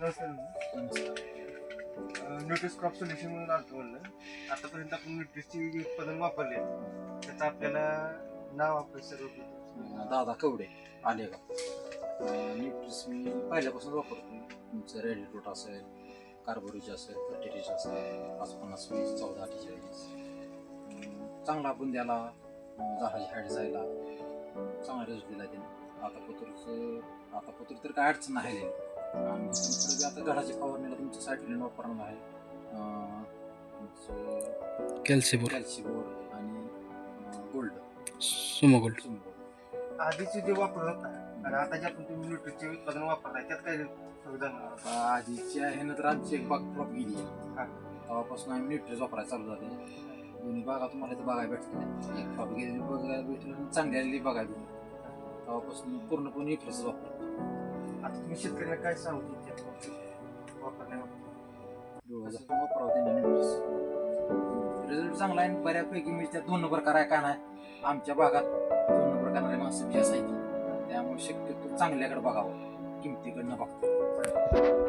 नमस्कार न्यूट्रिस crop solution म्हणून आलतो म्हणलं. आतापर्यंत आपण न्यूट्रिसची उत्पादन वापरले त्याचं आपल्याला नाव आपलं सर्व दादा कवडे आले का न्यूट्रिस मी पहिल्यापासून वापरतो. तुमचं रेडी रूट असेल कार्बोरीचे असेल फर्टिलिज असेल पाच पन्नास वीस चौदा अठ्ठेचाळीस. चांगला आपण द्यायला झाडाची हाईट जायला चांगला रेस्ट दिला त्याने. आता पत्रचं आता पत्र तर काय अडचण नाही आणि तुमचं बी आता घराची फवारणीला तुमचं सायक्लिन वापरणार आहे अं, तुमचं कॅल्सिबोर कॅल्शिबोर आणि गोल्ड. सुमोगोल्ड आधीचे जे वापरत होता आणि आता जे आपण तुम्ही न्यूट्रिसचे उत्पादन वापरताय त्यात काय फरक जाणवणार आता आधीची आहे ना तर आमची एक बाग फ्लॉप गेली हा. तेव्हापासून आम्ही न्यूट्रीज वापरायला चालू झाले. दोन्ही बागा तुम्हाला इथं बघायला भेटते एक फ्लॉप गेलेली बघायला भेटली आणि चांगली आलेली बघायला भेटली. तेव्हापासून पूर्णपणे न्यूट्रीज वापरतो. आता तुम्ही शेतकऱ्याला काय सांगू वापरण्यावर वापरावं न्यूट्रीज रिझल्ट चांगला आहे आणि बऱ्यापैकी मी त्यात दोन प्रकार आहे का नाही आमच्या भागात दोन प्रकारचे माणसं जास्त आहेत त्यामुळे शक्यतो चांगल्याकडे बघावं किमतीकडनं बघतो